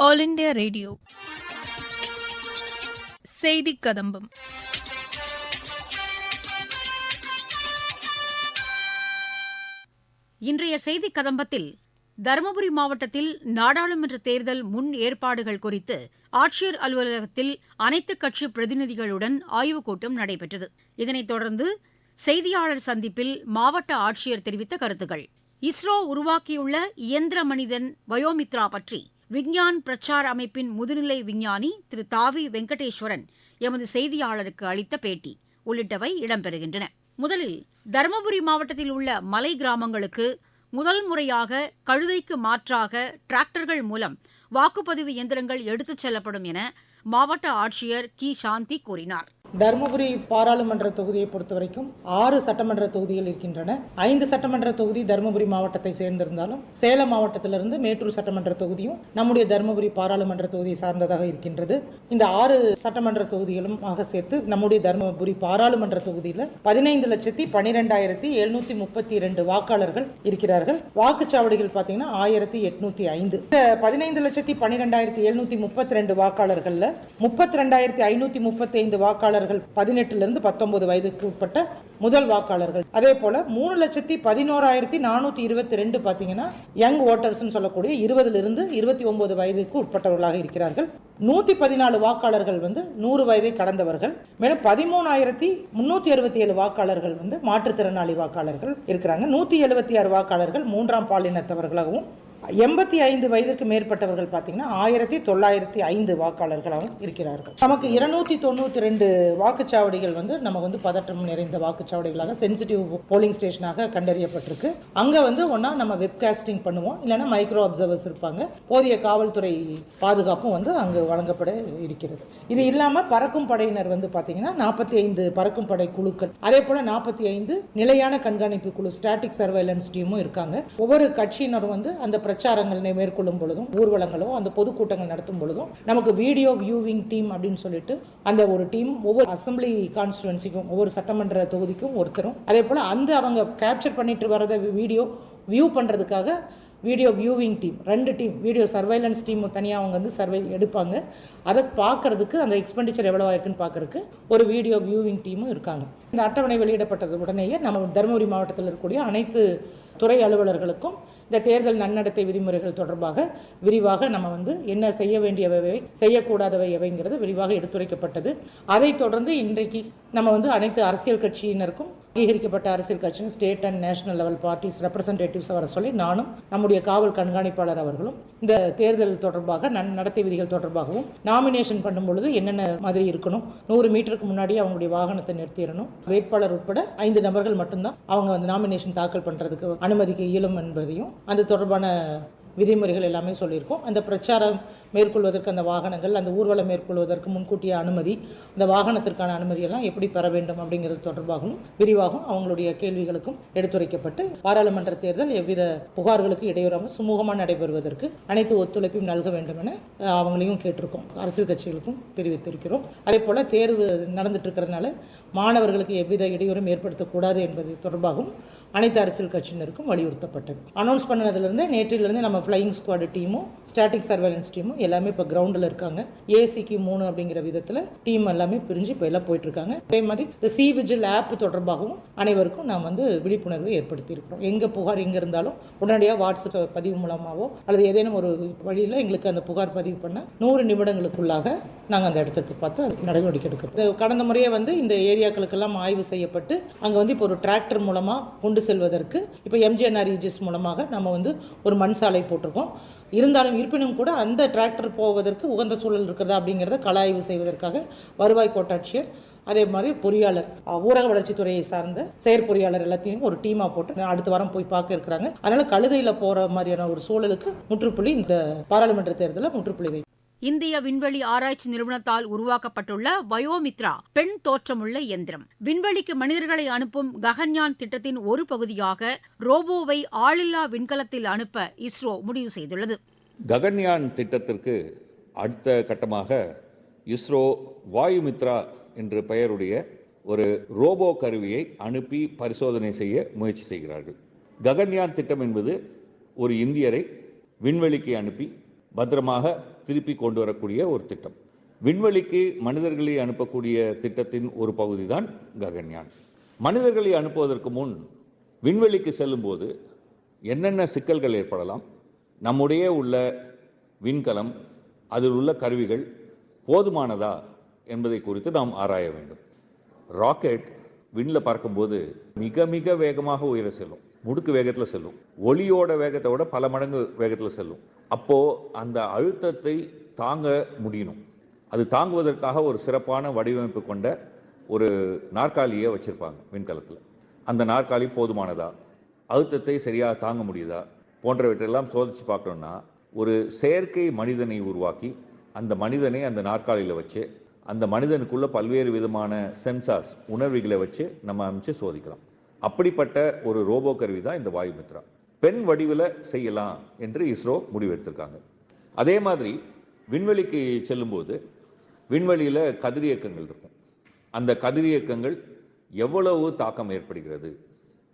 All India radio. செய்தி கதம்பம். இன்றைய செய்தி கதம்பத்தில் தருமபுரி மாவட்டத்தில் நாடாளுமன்ற தேர்தல் முன் ஏற்பாடுகள் குறித்து ஆட்சியர் அலுவலகத்தில் அனைத்து கட்சி பிரதிநிதிகளுடன் ஆய்வுக் கூட்டம் நடைபெற்றது. இதனைத் தொடர்ந்து செய்தியாளர் சந்திப்பில் மாவட்ட ஆட்சியர் தெரிவித்த கருத்துகள் இஸ்ரோ உருவாக்கியுள்ள இயந்திர மனிதன் வயோமித்ரா பற்றி விஞ்ஞான் பிரச்சார் அமைப்பின் முதுநிலை விஞ்ஞானி திரு தாவி வெங்கடேஸ்வரன் எமது செய்தியாளருக்கு அளித்த பேட்டி. உள்ளிட்டவை இடம்பெறுகின்றன. முதலில் தருமபுரி மாவட்டத்தில் உள்ள மலை கிராமங்களுக்கு முதல் முறையாக கழுதைக்கு மாற்றாக டிராக்டர்கள் மூலம் வாக்குப்பதிவு இயந்திரங்கள் எடுத்துச் செல்லப்படும் என மாவட்ட ஆட்சியர் கி. சாந்தி கூறினார். தருமபுரி பாராளுமன்ற தொகுதியை பொறுத்த வரைக்கும் ஆறு சட்டமன்ற தொகுதிகள் இருக்கின்றன. ஐந்து சட்டமன்ற தொகுதி தருமபுரி மாவட்டத்தை சேர்ந்திருந்தாலும் சேலம் மாவட்டத்திலிருந்து மேட்டூர் சட்டமன்ற தொகுதியும் நம்முடைய தருமபுரி பாராளுமன்ற தொகுதியை சார்ந்ததாக இருக்கின்றது. இந்த ஆறு சட்டமன்ற தொகுதிகளும் ஆக சேர்த்து நம்முடைய தருமபுரி பாராளுமன்ற தொகுதியில் பதினைந்து லட்சத்தி பனிரெண்டாயிரத்தி எழுநூத்தி முப்பத்தி இரண்டு வாக்காளர்கள் இருக்கிறார்கள். வாக்குச்சாவடிகள் பார்த்தீங்கன்னா ஆயிரத்தி எட்நூத்தி ஐந்து. பதினைந்து லட்சத்தி பனிரெண்டாயிரத்தி எழுநூத்தி முப்பத்தி ரெண்டு வாக்காளர்கள் முப்பத்தி ரெண்டாயிரத்தி ஐநூத்தி முப்பத்தி ஐந்து வாக்காளர்கள் பதினெட்டுலேருந்து பத்தொன்பது வயதுக்கு உட்பட்ட முதல் வாக்காளர்கள். அதே போல மூணு லட்சத்தி பதினோராயிரத்தி நானூத்தி இருபத்தி ரெண்டு பாத்தீங்கன்னா யங் ஓட்டர்ஸ் சொல்லக்கூடிய இருபதுல இருந்து இருபத்தி ஒன்பது வயதுக்கு உட்பட்டவர்களாக இருக்கிறார்கள். நூத்தி பதினாலு வாக்காளர்கள் வந்து நூறு வயதை கடந்தவர்கள். மேலும் பதிமூணாயிரத்தி முன்னூத்தி அறுபத்தி ஏழு வாக்காளர்கள் வந்து மாற்றுத்திறனாளி வாக்காளர்கள் இருக்கிறாங்க. நூத்தி எழுபத்தி ஆறு வாக்காளர்கள் மூன்றாம் பாலினத்தவர்களாகவும் எண்பத்தி ஐந்து வயதிற்கு மேற்பட்டவர்கள் பார்த்தீங்கன்னா ஆயிரத்தி தொள்ளாயிரத்தி ஐந்து வாக்காளர்களாகவும் இருக்கிறார்கள். நமக்கு இருநூத்தி தொண்ணூத்தி ரெண்டு வாக்குச்சாவடிகள் வந்து நம்ம வந்து பதற்றம் நிறைந்த வாக்குச்சாவடிகளாக சென்சிட்டிவ் போலிங் ஸ்டேஷனாக கண்டறியப்பட்டிருக்கு. அங்க வந்து ஒன்னா நம்ம வெப்காஸ்டிங் பண்ணுவோம். இல்லைன்னா மைக்ரோ அப்சர்வர்ஸ் இருப்பாங்க. போதிய காவல்துறை பாதுகாப்பும் வந்து அங்கு வழங்கப்பட இருக்கிறது. இது இல்லாம பறக்கும் படையினர் வந்து பாத்தீங்கன்னா நாற்பத்தி ஐந்து பறக்கும் படை குழுக்கள். அதே போல நாற்பத்தி ஐந்து நிலையான கண்காணிப்பு குழு ஸ்டாட்டிக் சர்வைலன்ஸ் டீமும் இருக்காங்க. ஒவ்வொரு கட்சியினரும் வந்து அந்த பிரச்சாரங்களை மேற்கொள்ளும் பொழுதும் ஊர்வலங்களோ அந்த பொதுக்கூட்டங்கள் நடத்தும் பொழுதும் நமக்கு வீடியோ வியூவிங் டீம் அப்படின்னு சொல்லிட்டு அந்த ஒரு டீம் ஒவ்வொரு அசம்பிளி கான்ஸ்டுவன்சிக்கும் ஒவ்வொரு சட்டமன்ற தொகுதிக்கும் ஒருத்தரும். அதே போல் அந்த அவங்க கேப்சர் பண்ணிட்டு வரத வீடியோ வியூ பண்ணுறதுக்காக வீடியோ வியூவிங் டீம் ரெண்டு டீம் வீடியோ சர்வைலன்ஸ் டீம் தனியாக அவங்க வந்து சர்வை எடுப்பாங்க. அதை பார்க்கறதுக்கு அந்த எக்ஸ்பெண்டிச்சர் எவ்வளோ ஆயிருக்குன்னு பார்க்கறதுக்கு ஒரு வீடியோ வியூவிங் டீமும் இருக்காங்க. இந்த அட்டவணை வெளியிடப்பட்டது உடனேயே நம்ம தருமபுரி மாவட்டத்தில் இருக்கக்கூடிய அனைத்து துறை அலுவலர்களுக்கும் இந்த தேர்தல் நன்னடத்தை விதிமுறைகள் தொடர்பாக விரிவாக நம்ம வந்து என்ன செய்ய வேண்டியவை செய்யக்கூடாதவை எவைங்கிறது விரிவாக எடுத்துரைக்கப்பட்டது. அதைத் தொடர்ந்து இன்றைக்கு நம்ம வந்து அனைத்து அரசியல் கட்சியினருக்கும் அங்கீகரிக்கப்பட்ட அரசியல் கட்சியின் state and national level parties representatives வர சொல்லி நானும் நம்முடைய காவல் கண்காணிப்பாளர் அவர்களும் இந்த தேர்தல் தொடர்பாக நன் நடத்தை விதிகள் தொடர்பாகவும் நாமினேஷன் பண்ணும் பொழுது என்னென்ன மாதிரி இருக்கணும் நூறு மீட்டருக்கு முன்னாடி அவங்களுடைய வாகனத்தை நிறுத்திடணும். வேட்பாளர் உட்பட ஐந்து நபர்கள் மட்டும்தான் அவங்க வந்து நாமினேஷன் தாக்கல் பண்ணுறதுக்கு அனுமதிக்க இயலும் என்பதையும் அது தொடர்பான விதிமுறைகள் எல்லாமே சொல்லியிருக்கோம். அந்த பிரச்சாரம் மேற்கொள்வதற்கு அந்த வாகனங்கள் அந்த ஊர்வலம் மேற்கொள்வதற்கு முன்கூட்டிய அனுமதி அந்த வாகனத்திற்கான அனுமதியெல்லாம் எப்படி பெற வேண்டும் அப்படிங்கிறது தொடர்பாகவும் விரிவாகவும் அவங்களுடைய கேள்விகளுக்கும் எடுத்துரைக்கப்பட்டு பாராளுமன்ற தேர்தல் எவ்வித புகார்களுக்கு இடையூறாமல் சுமூகமாக நடைபெறுவதற்கு அனைத்து ஒத்துழைப்பையும் நல்க வேண்டும் என அவங்களையும் கேட்டிருக்கோம். அரசியல் கட்சிகளுக்கும் தெரிவித்திருக்கிறோம். அதே போல் தேர்வு நடந்துட்டு இருக்கிறதுனால மாணவர்களுக்கு எவ்வித இடையூறும் ஏற்படுத்தக்கூடாது என்பது தொடர்பாகவும் அனைத்து அரசியல் கட்சியினருக்கும் வலியுறுத்தப்பட்டது. அனௌன்ஸ் பண்ணதுலேருந்து நேற்றிலிருந்து நம்ம ஃப்ளையிங் ஸ்குவாடு டீமும் ஸ்டாட்டிக் சர்வேலன்ஸ் டீமும் எல்லாமே இப்போ கிரவுண்டில் இருக்காங்க. ஏசிக்கு மூணு அப்படிங்கிற விதத்தில் டீம் எல்லாமே பிரிஞ்சு இப்போ எல்லாம் போயிட்டுருக்காங்க. அதே மாதிரி இந்த சி விஜில் ஆப் தொடர்பாகவும் அனைவருக்கும் நாம் வந்து விழிப்புணர்வு ஏற்படுத்தியிருக்கிறோம். எங்கே புகார் எங்கே இருந்தாலும் உடனடியாக வாட்ஸ்அப் பதிவு மூலமாகவோ அல்லது ஏதேனும் ஒரு வழியில் எங்களுக்கு அந்த புகார் பதிவு பண்ண நூறு நிமிடங்களுக்குள்ளாக நாங்கள் அந்த இடத்துக்கு பார்த்து நடவடிக்கை எடுக்கிறோம் கடந்த முறையே வந்து இந்த ஏரியாக்களுக்கெல்லாம் ஆய்வு செய்யப்பட்டு அங்கே வந்து இப்போ ஒரு டிராக்டர் மூலமாக கொண்டு கொண்டு செல்வதற்கு இப்போ எம்ஜிஎன்ஆர் இஜிஎஸ் மூலமாக நம்ம வந்து ஒரு மண் சாலை போட்டிருக்கோம். இருந்தாலும் இருப்பினும் கூட அந்த டிராக்டர் போவதற்கு உகந்த சூழல் இருக்கிறதா அப்படிங்கிறத கலாய்வு செய்வதற்காக வருவாய் கோட்டாட்சியர் அதே மாதிரி பொறியாளர் ஊரக வளர்ச்சித்துறையை சார்ந்த செயற்பொறியாளர் எல்லாத்தையும் ஒரு டீமாக போட்டு அடுத்த வாரம் போய் பார்க்க இருக்கிறாங்க. அதனால கழுதையில் போகிற மாதிரியான ஒரு சூழலுக்கு முற்றுப்புள்ளி இந்த பாராளுமன்ற தேர்தலில் முற்றுப்புள்ளி வை இந்திய விண்வெளி ஆராய்ச்சி நிறுவனத்தால் உருவாக்கப்பட்டுள்ள வயோமித்ரா பெண் தோற்றமுள்ள இயந்திரம். விண்வெளிக்கு மனிதர்களை அனுப்பும் ககன்யான் திட்டத்தின் ஒரு பகுதியாக ரோபோவை ஆளில்லா விண்கலத்தில் அனுப்ப இஸ்ரோ முடிவு செய்துள்ளது. ககன்யான் திட்டத்திற்கு அடுத்த கட்டமாக இஸ்ரோ வாயுமித்ரா என்ற பெயருடைய ஒரு ரோபோ கருவியை அனுப்பி பரிசோதனை செய்ய முயற்சி செய்கிறார்கள். ககன்யான் திட்டம் என்பது ஒரு இந்தியரை விண்வெளிக்கு அனுப்பி பத்திரமாக திருப்பி கொண்டு வரக்கூடிய ஒரு திட்டம். விண்வெளிக்கு மனிதர்களை அனுப்பக்கூடிய திட்டத்தின் ஒரு பகுதி தான் ககன்யான். மனிதர்களை அனுப்புவதற்கு முன் விண்வெளிக்கு செல்லும்போது என்னென்ன சிக்கல்கள் ஏற்படலாம்? நம்முடைய உள்ள விண்கலம் அதில் உள்ள கருவிகள் போதுமானதா என்பதை குறித்து நாம் ஆராய வேண்டும். ராக்கெட் விண்ணில் பார்க்கும்போது மிக மிக வேகமாக உயர செல்லும் முடுக்கு வேகத்தில் செல்லும். ஒளியோட வேகத்தை விட பல மடங்கு வேகத்தில் செல்லும். அப்போது அந்த அழுத்தத்தை தாங்க முடியணும். அது தாங்குவதற்காக ஒரு சிறப்பான வடிவமைப்பு கொண்ட ஒரு நாற்காலியை வச்சுருப்பாங்க விண்கலத்தில். அந்த நாற்காலி போதுமானதா? அழுத்தத்தை சரியாக தாங்க முடியுதா? போன்றவற்றையெல்லாம் சோதித்து பார்க்கணுன்னா ஒரு செயற்கை மனிதனை உருவாக்கி அந்த மனிதனை அந்த நாற்காலியில் வச்சு அந்த மனிதனுக்குள்ள பல்வேறு விதமான சென்சார்ஸ் உணர்வுகளை வச்சு நம்ம அமைச்சு சோதிக்கலாம். அப்படிப்பட்ட ஒரு ரோபோ கருவி தான் இந்த வாயுமித்ரா. பெண் வடிவில் செய்யலாம் என்று இஸ்ரோ முடிவெடுத்திருக்காங்க. அதே மாதிரி விண்வெளிக்கு செல்லும்போது விண்வெளியில் கதிரியக்கங்கள் இருக்கும். அந்த கதிரியக்கங்கள் எவ்வளவு தாக்கம் ஏற்படுகிறது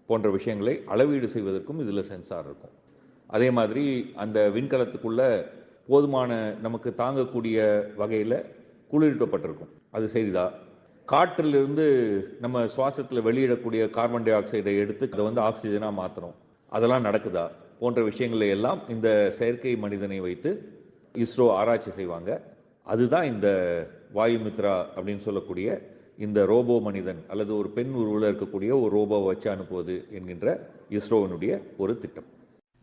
போன்ற விஷயங்களை அளவீடு செய்வதற்கும் இதில் சென்சார் இருக்கும். அதே மாதிரி அந்த விண்கலத்துக்குள்ள போதுமான நமக்கு தாங்கக்கூடிய வகையில் குளிரூட்டப்பட்டிருக்கும். அது செய்தா காற்றிலிருந்து நம்ம சுவாசத்தில் வெளியிடக்கூடிய கார்பன் டை ஆக்சைடை எடுத்து அதை வந்து ஆக்சிஜனாக மாற்றணும் அதெல்லாம் நடக்குதா போன்ற விஷயங்களை எல்லாம் இந்த செயற்கை மனிதனை வைத்து இஸ்ரோ ஆராய்ச்சி செய்வாங்க. அதுதான் இந்த வாயுமித்ரா அப்படின்னு சொல்லக்கூடிய இந்த ரோபோ மனிதன் அல்லது ஒரு பெண் உருவில் இருக்கக்கூடிய ஒரு ரோபோவை வச்சு அனுப்புவது என்கின்ற இஸ்ரோவினுடைய ஒரு திட்டம்.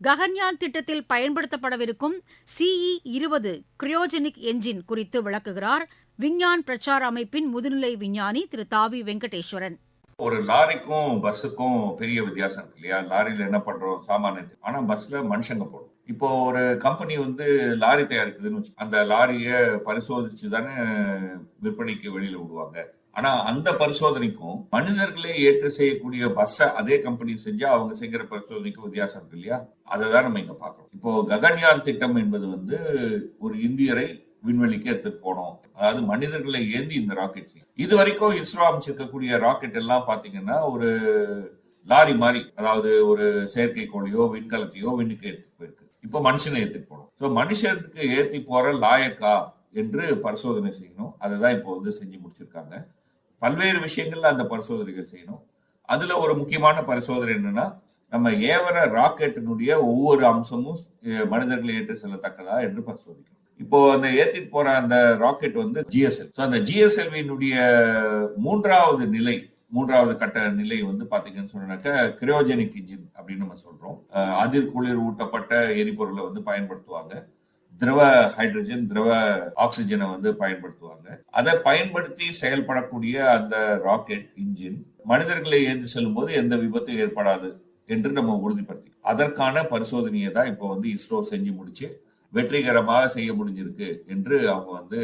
ககன்யான் திட்டத்தில் பயன்படுத்தப்படவிருக்கும் சிஇ இருபது கிரியோஜெனிக் என்ஜின் குறித்து விளக்குகிறார் விஞ்ஞான் பிரச்சார அமைப்பின் முதுநிலை விஞ்ஞானி திரு தாவி வெங்கடேஸ்வரன். ஒரு லாரிக்கும் பஸ்ஸுக்கும் பெரிய வித்தியாசம் இருக்கு இல்லையா? லாரியில என்ன பண்றோம்? சாமானிய ஆனா பஸ்ல மனுஷங்க போடும் இப்போ ஒரு கம்பெனி வந்து லாரி தயாரிக்குதுன்னு வச்சு அந்த லாரியை பரிசோதிச்சு தானே விற்பனைக்கு வெளியில விடுவாங்க. ஆனா அந்த பரிசோதனைக்கும் மனிதர்களே ஏற்று செய்யக்கூடிய பஸ்ஸை அதே கம்பெனி செஞ்சா அவங்க செய்கிற பரிசோதனைக்கும் வித்தியாசம் இருக்கு இல்லையா? அதை தான் நம்ம இங்க பாக்குறோம் இப்போ ககன்யான் திட்டம் என்பது வந்து ஒரு இந்தியரை விண்வெளிக்கு எடுத்துட்டு போனோம். அதாவது மனிதர்களை ஏந்தி இந்த ராக்கெட் இது வரைக்கும் இஸ்ரோ அமைச்சிருக்கக்கூடிய ராக்கெட் எல்லாம் பாத்தீங்கன்னா ஒரு லாரி மாதிரி அதாவது ஒரு செயற்கைக்கோளையோ விண்கலத்தையோ விண்ணுக்கு எடுத்துட்டு போயிருக்கு. இப்போ மனுஷனை ஏற்றுட்டு போனோம். ஸோ மனுஷனுக்கு ஏத்தி போற லாயக்கா என்று பரிசோதனை செய்யணும். அதை தான் இப்போ வந்து செஞ்சு முடிச்சிருக்காங்க. பல்வேறு விஷயங்கள்ல அந்த பரிசோதனைகள் செய்யணும். அதுல ஒரு முக்கியமான பரிசோதனை என்னன்னா நம்ம ஏவர ராக்கெட்டினுடைய ஒவ்வொரு அம்சமும் மனிதர்களை ஏற்று செல்லத்தக்கதா என்று பரிசோதிக்கணும். இப்போ அந்த ஏத்திட்டு போற அந்த ராக்கெட் வந்து ஜிஎஸ்எல் ஸோ அந்த ஜிஎஸ்எல்வியினுடைய மூன்றாவது நிலை மூன்றாவது கட்ட நிலை வந்து பாத்தீங்கன்னு சொன்னாக்க கிரியோஜெனிக் இன்ஜின் அப்படின்னு நம்ம சொல்றோம். அதிர் குளிர் ஊட்டப்பட்ட எரிபொருளை வந்து பயன்படுத்துவாங்க. திரவ ஹைட்ரஜன் திரவ ஆக்சிஜனை வந்து பயன்படுத்துவாங்க. அதை பயன்படுத்தி செயல்படக்கூடிய அந்த ராக்கெட் இன்ஜின் மனிதர்களை ஏந்தி செல்லும் போது எந்த விபத்தும் ஏற்படாது என்று நம்ம உறுதிப்படுத்தி அதற்கான பரிசோதனையை தான் இப்போ வந்து இஸ்ரோ செஞ்சு முடிச்சு வெற்றிகரமாக செய்ய முடிஞ்சிருக்கு என்று அவங்க வந்து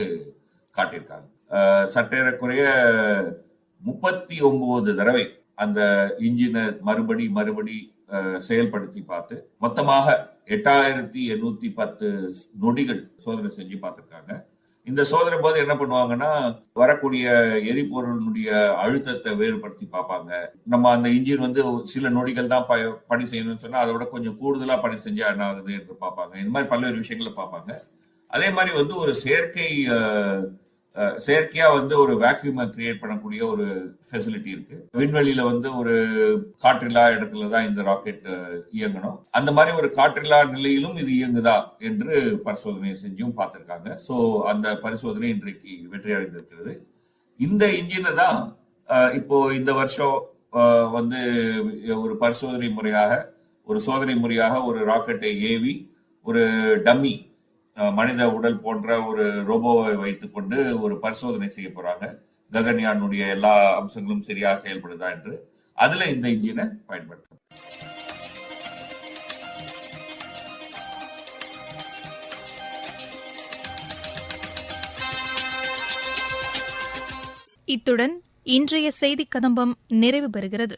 காட்டியிருக்காங்க. சட்டேறக்குறைய சற்றேறக்குறைய முப்பத்தி ஒன்பது தடவை அந்த இன்ஜினை மறுபடி மறுபடி செயல்படுத்தி பார்த்து மொத்தமாக எட்டாயிரத்தி எண்ணூத்தி பத்து நொடிகள் சோதனை செஞ்சு பார்த்துருக்காங்க. இந்த சோதனை போது என்ன பண்ணுவாங்கன்னா வரக்கூடிய எரிபொருளுடைய அழுத்தத்தை வேறுபடுத்தி பார்ப்பாங்க. நம்ம அந்த இன்ஜின் வந்து சில நொடிகள் தான் ப- பணி செய்யணும்னு சொன்னா அதை விட கொஞ்சம் கூடுதலா பணி செஞ்சா என்ன ஆகுது என்று பார்ப்பாங்க. இந்த மாதிரி பல்வேறு விஷயங்களை பார்ப்பாங்க. அதே மாதிரி வந்து ஒரு செயற்கை செயற்கையா வந்து ஒரு வேக்யூமை கிரியேட் பண்ணக்கூடிய ஒரு ஃபெசிலிட்டி இருக்கு. விண்வெளியில வந்து ஒரு காற்றில்லா இடத்துல தான் இந்த ராக்கெட் இயங்கணும். அந்த மாதிரி ஒரு காற்றில்லா நிலையிலும் இது இயங்குதா என்று பரிசோதனை செஞ்சும் பார்த்திருக்காங்க. ஸோ அந்த பரிசோதனை இன்றைக்கு வெற்றி அடைந்திருக்கிறது இந்த இன்ஜினை தான் இப்போ இந்த வருஷம் வந்து ஒரு பரிசோதனை முறையாக ஒரு சோதனை முறையாக ஒரு ராக்கெட்டை ஏவி ஒரு டம்மி மனித உடல் போன்ற ஒரு ரோபோவை வைத்துக்கொண்டு ஒரு பரிசோதனை செய்ய போறாங்க. ககன்யானுடைய எல்லா அம்சங்களும் சரியா செயல்படுதா என்று. அதுல இந்த இன்ஜினை பயன்படுத்தும் இத்துடன் இன்றைய செய்தி கதம்பம் நிறைவு பெறுகிறது.